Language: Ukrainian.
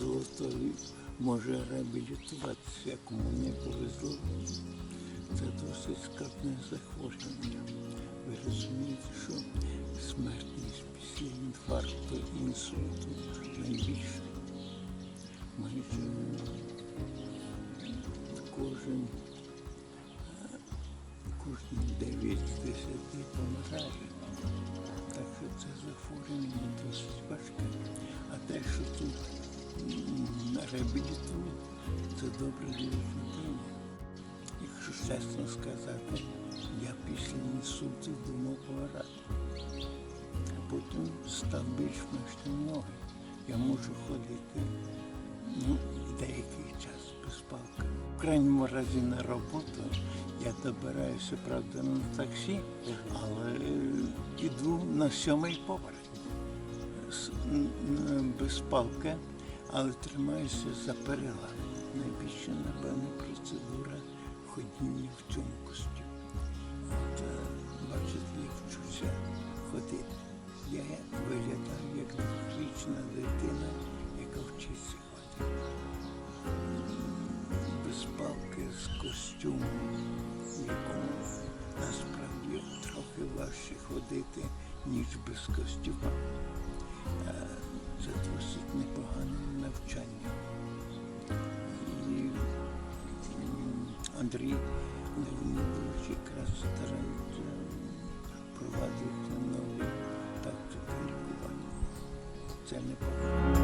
золотою може реабілітуватися, як мені повезло. Це досить складне захворювання. Ви розумієте, що смертність після інфаркту інсульту найбільша. Майже кожен кожні 9 10 помирає. Так що це захворювання досить важке. А те, що тут реабілітують, це добре для. Якщо чесно сказати, я після інсульту думав помирати. А потім став більш-менш ноги. Я можу ходити ну, деякий час без палки. В крайньому разі на роботу я добираюся, правда, на таксі, але іду на сьомий поверх без палки, але тримаюся за перила. Найбільше, напевно, процедура ходіння в цьому костюмі. От, е, бачите, як вчуся ходити. Я виглядаю як двохрічна дитина, яка вчиться ходити. Без палки, з костюмом, якому насправді трохи важче ходити, ніж без костюма. Навчання. І Андрій якраз старається провадити нові тактики лікування. Це непогано.